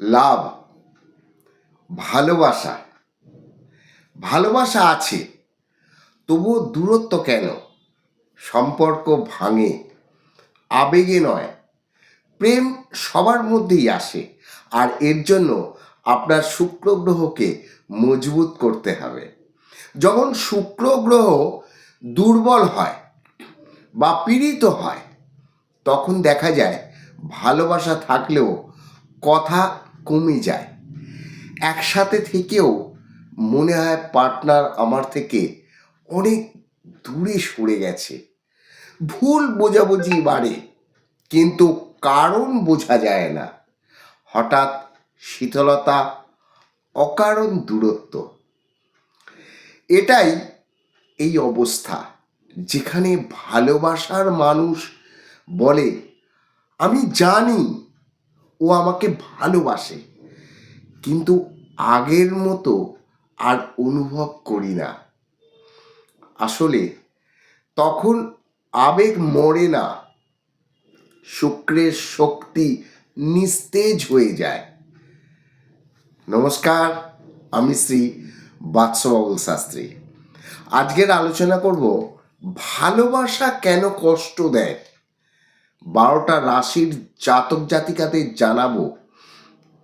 লাভ, ভালোবাসা। ভালোবাসা আছে, তবুও দূরত্ব কেন? সম্পর্ক ভাঙে, আবেগে নয়। প্রেম সবার মধ্যেই আসে, আর এর জন্য আপনার শুক্র গ্রহকে মজবুত করতে হবে। যখন শুক্র গ্রহ দুর্বল হয় বা পীড়িত হয়, তখন দেখা যায় ভালোবাসা থাকলেও কথা কমে যায়। একসাথে থেকেও মনে হয় পার্টনার আমার থেকে অনেক দূরে সরে গেছে। ভুল বোঝাবুঝি বাড়ে, কিন্তু কারণ বোঝা যায় না। হঠাৎ শীতলতা, অকারণ দূরত্ব। এটাই এই অবস্থা যেখানে ভালোবাসার মানুষ বলে, আমি জানি ও আমাকে ভালোবাসে। কিন্তু আগের মতো আর অনুভব করি না। আসলে তখন আবেগ মরে না। শুক্রের শক্তি নিস্তেজ হয়ে যায়। নমস্কার, আমি শ্রী বাৎসবাবুল শাস্ত্রী। আজকের আলোচনা করব, ভালোবাসা কেন কষ্ট দেয়? বারোটা রাশির জাতক জাতিকাদের জানাব।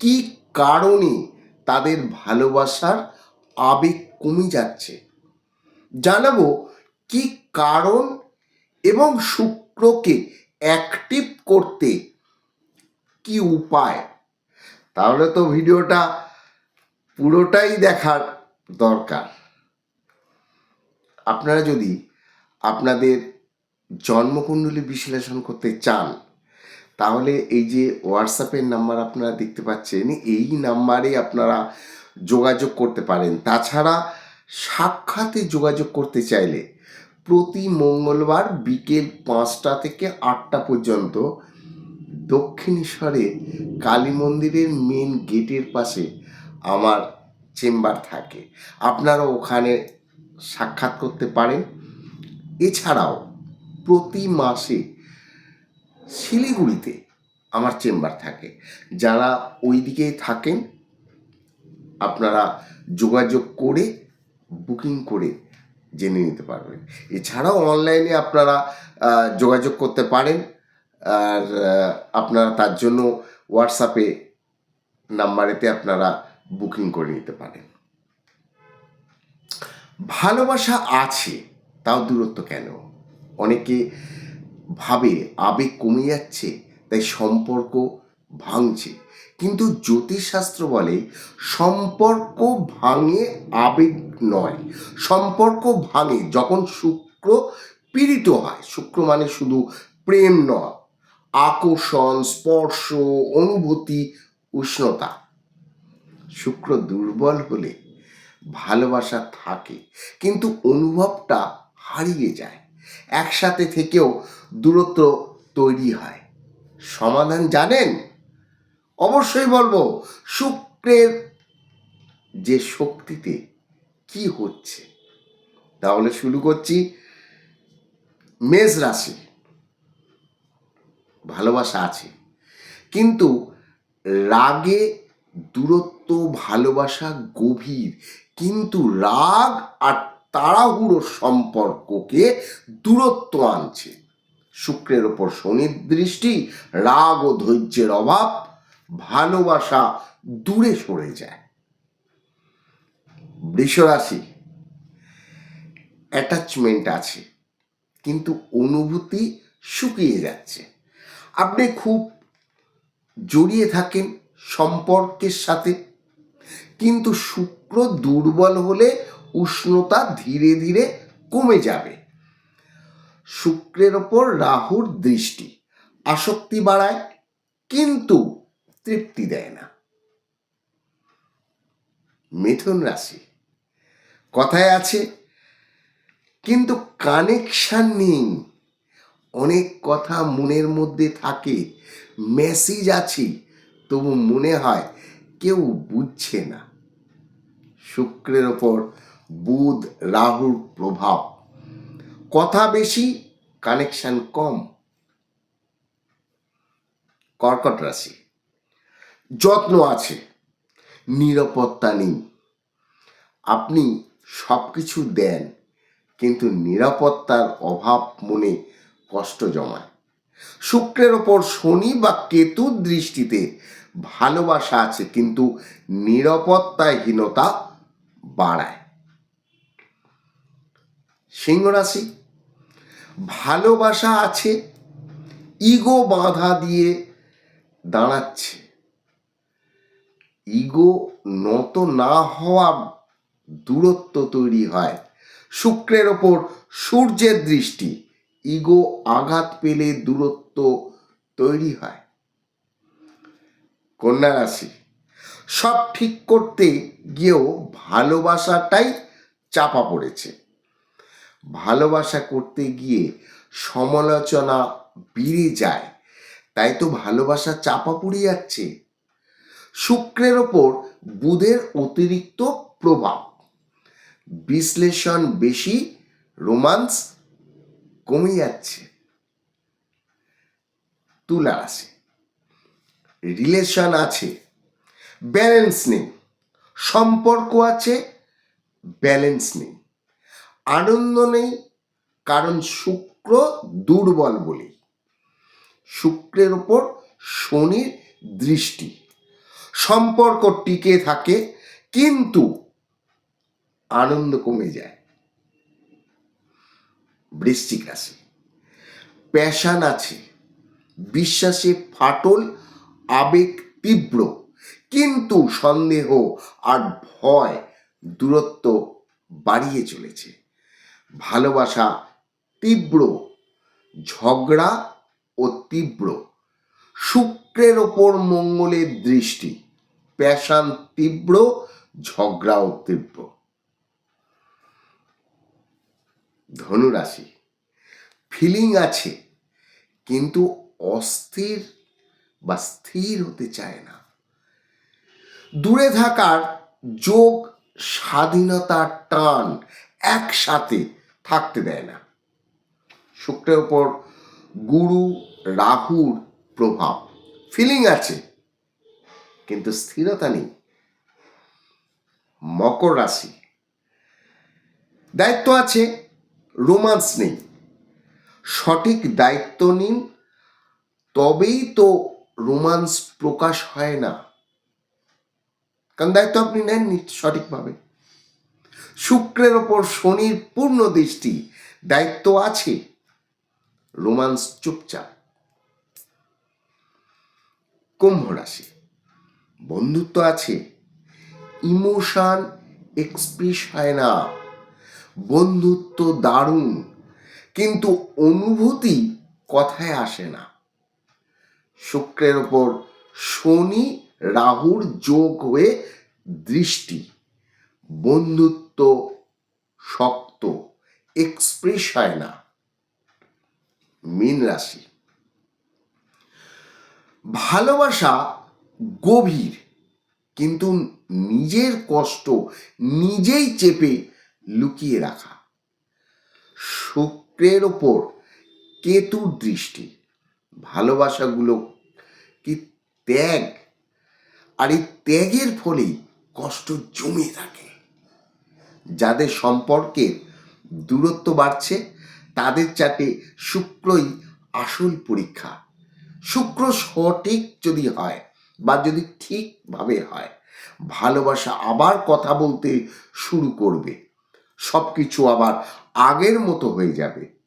কি কারণে তাদের ভালোবাসার আবেগ কমে যাচ্ছে? জানাব কি কারণ এবং শুক্রকে অ্যাক্টিভ করতে কি উপায়? তাহলে তো ভিডিওটা পুরোটাই দেখার দরকার। আপনারা যদি আপনাদের জন্মকুণ্ডলী বিশ্লেষণ করতে চান, তাহলে এই যে হোয়াটসঅ্যাপের নাম্বার আপনারা দেখতে পাচ্ছেন, এই নাম্বারে আপনারা যোগাযোগ করতে পারেন। তাছাড়া সাক্ষাতে যোগাযোগ করতে চাইলে প্রতি মঙ্গলবার বিকেল পাঁচটা থেকে আটটা পর্যন্ত দক্ষিণেশ্বরে কালী মন্দিরের মেন গেটের পাশে আমার চেম্বার থাকে। আপনারা ওখানে সাক্ষাৎ করতে পারেন। এছাড়াও প্রতি মাসে শিলিগুড়িতে আমার চেম্বার থাকে। যারা ওই দিকেই থাকেন, আপনারা যোগাযোগ করে বুকিং করে জেনে নিতে পারবেন। এছাড়াও অনলাইনে আপনারা যোগাযোগ করতে পারেন। আর আপনারা তার জন্য হোয়াটসঅ্যাপে, নাম্বারেতে আপনারা বুকিং করে নিতে পারেন। ভালোবাসা আছে, তাও দূরত্ব কেন? অনেকে ভাবে আবেগ কমে যাচ্ছে, তাই সম্পর্ক ভাঙছে। কিন্তু জ্যোতিষশাস্ত্র বলে সম্পর্ক ভাঙে আবেগ নয়। সম্পর্ক ভাঙে যখন শুক্র পীড়িত হয়। শুক্র মানে শুধু প্রেম নয়, আকর্ষণ, স্পর্শ, অনুভূতি, উষ্ণতা। শুক্র দুর্বল হলে ভালোবাসা থাকে, কিন্তু অনুভবটা হারিয়ে যায়। একসাথে থেকেও দূরত্ব তৈরি হয়। সমাধান জানেন? অবশ্যই বলব, শুক্রের যে শক্তিতে কি হচ্ছে, তাহলে শুরু করছি মেষ রাশি। ভালোবাসা আছে, কিন্তু রাগে দূরত্ব, ভালোবাসা গভীর, কিন্তু রাগ আর তাড়াহুড়োর সম্পর্ককে দূরত্ব আনছে। শুক্রের ওপর শনির দৃষ্টি, রাগ ও ধৈর্যের অভাব, ভালোবাসা দূরে সরে যায়। বৃষরাশি অ্যাটাচমেন্ট আছে, কিন্তু অনুভূতি শুকিয়ে যাচ্ছে। আপনি খুব জড়িয়ে থাকেন সম্পর্কের সাথে, কিন্তু শুক্র দুর্বল হলে উষ্ণতা ধীরে ধীরে কমে যাবে। শুক্রের ওপর রাহুর দৃষ্টি আসক্তি বাড়ায়, কিন্তু তৃপ্তি দেয় না। মিথুন রাশি, কথায় আছে, কিন্তু কানেকশন নেই। অনেক কথা মনের মধ্যে থাকে মেসেজ আছে, তবু মনে হয় কেউ বুঝছে না। শুক্রের ওপর বুধ রাহুর প্রভাব। কথা বেশি কানেকশন কম। কর্কট রাশি। যত্ন আছে, নিরাপত্তা নেই। আপনি সব কিছু দেন, কিন্তু নিরাপত্তার অভাব মনে কষ্ট জমায়। শুক্রের ওপর শনি বা কেতুর দৃষ্টিতে ভালোবাসা আছে, কিন্তু নিরাপত্তাহীনতা বাড়ায়। সিংহ রাশি। ভালোবাসা আছে ইগো বাধা দিয়ে দাঁড়াচ্ছে। ইগো নত না হওয়া দূরত্ব তৈরি হয়। শুক্রের ওপর সূর্যের দৃষ্টি ইগো আঘাত পেলে দূরত্ব তৈরি হয়। কন্যা রাশি, সব ঠিক করতে গিয়েও ভালোবাসাটাই চাপা পড়েছে। ভালোবাসা করতে গিয়ে সমালোচনা বেড়ে যায়, তাই তো ভালোবাসা চাপা পড়ে যাচ্ছে। শুক্রের ওপর বুধের অতিরিক্ত প্রভাব। বিশ্লেষণ বেশি, রোমান্স কমে যাচ্ছে। তুলা আছে রিলেশন আছে, ব্যালেন্স নেই। সম্পর্ক আছে, ব্যালেন্স নেই। আনন্দ নেই, কারণ শুক্র দুর্বল বলে। শুক্রের ওপর শনির দৃষ্টি। সম্পর্ক টিকে থাকে, কিন্তু আনন্দ কমে যায়। বৃশ্চিক রাশি। প্যাশান আছে, বিশ্বাসে ফাটল, আবেগ তীব্র, কিন্তু সন্দেহ আর ভয় দূরত্ব বাড়িয়ে চলেছে। ভালোবাসা তীব্র, ঝগড়া ও তীব্র। শুক্রের ওপর মঙ্গলের দৃষ্টি প্যাশান তীব্র, ঝগড়াও তীব্র। ধনুরাশি ফিলিং আছে, কিন্তু অস্থির বা স্থির হতে চায় না। দূরে থাকার যোগ স্বাধীনতার টান একসাথে থাকতে দেয় না। শুক্রের ওপর গুরু রাহুর প্রভাব। ফিলিং আছে, কিন্তু স্থিরতা নেই। মকর রাশি। দায়িত্ব আছে রোমান্স নেই। সঠিক দায়িত্ব নিন, তবেই তো রোমান্স প্রকাশ হয় না। কারণ দায়িত্ব আপনি নেননি সঠিকভাবে। শুক্রের ওপর শনির পূর্ণ দৃষ্টি। দায়িত্ব আছে। রোমান্স চুপচাপ। কুম্ভ রাশি। বন্ধুত্ব আছে। ইমোশন এক্সপ্রেস হয় না। বন্ধুত্ব দারুণ। কিন্তু অনুভূতি কথায় আসে না। শুক্রের ওপর শনি রাহুর যোগ হয়ে দৃষ্টি। বন্ধুত্ব শক্ত এক্সপ্রেস হয় না। মীন রাশি। ভালোবাসা গভীর, কিন্তু নিজের কষ্ট নিজেই চেপে লুকিয়ে রাখা। শুক্রের ওপর কেতুর দৃষ্টি। ভালোবাসাগুলো কি ত্যাগ? আর এই ত্যাগের ফলেই কষ্ট জমে থাকে। যাদের সম্পর্কের দূরত্ব বাড়ছে, তাদের চাটে শুক্রই আসল পরীক্ষা। শুক্র সঠিক যদি হয় বা যদি ঠিকভাবে হয়, ভালোবাসা আবার কথা বলতে শুরু করবে। সব কিছু আবার আগের মতো হয়ে যাবে।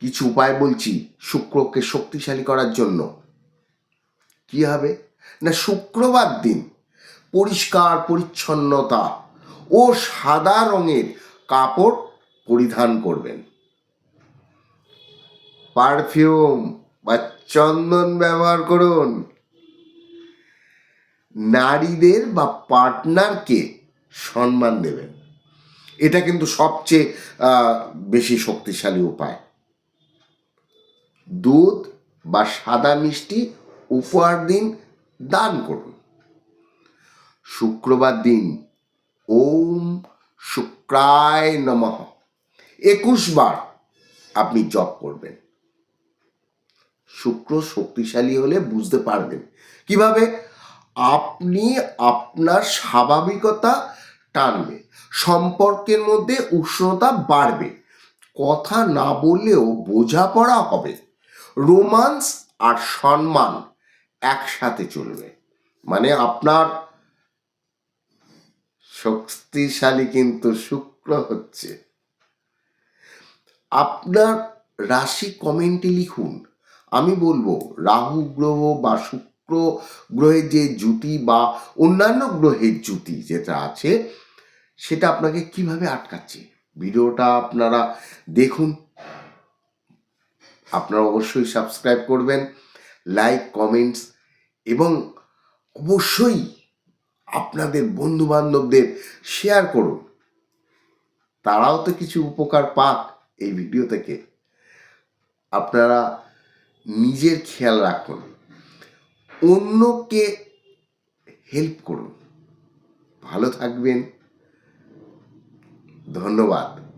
কিছু উপায় বলছি শুক্রকে শক্তিশালী করার জন্য। কি হবে? না, শুক্রবার দিন পরিষ্কার পরিচ্ছন্নতা ও সাদা রঙের কাপড় পরিধান করবেন। পারফিউম বা চন্দন ব্যবহার করুন। নারীদের বা পার্টনারকে সম্মান দেবেন। এটা কিন্তু সবচেয়ে বেশি শক্তিশালী উপায়। দুধ বা সাদা মিষ্টি উপহার দিন, দান করুন। শুক্রবার দিন ওম শুক্রায় নমঃ। একুশ বার আপনি জপ করবেন। শুক্র শক্তিশালী হলে বুঝতে পারবেন। কীভাবে? আপনি আপনার স্বাভাবিকতা টানবে, সম্পর্কের মধ্যে উষ্ণতা বাড়বে, কথা না বললেও বোঝাপড়া হবে, রোমান্স আর সম্মান একসাথে চলবে। মানে আপনার শক্তিশালী কিন্তু শুক্র হচ্ছে। আপনার রাশি কমেন্টে লিখুন। আমি বলব, রাহু গ্রহ বা শুক্র গ্রহের যে জুতি বা অন্যান্য গ্রহের জুতি যেটা আছে, সেটা আপনাকে কীভাবে আটকাচ্ছে? ভিডিওটা আপনারা দেখুন। আপনারা অবশ্যই সাবস্ক্রাইব করবেন, লাইক, কমেন্টস এবং অবশ্যই আপনাদের বন্ধু বান্ধবদের শেয়ার করুন। তারাও তো কিছু উপকার পাক এই ভিডিও থেকে। আপনারা নিজের খেয়াল রাখুন। অন্যকে হেল্প করুন। ভালো থাকবেন। ধন্যবাদ।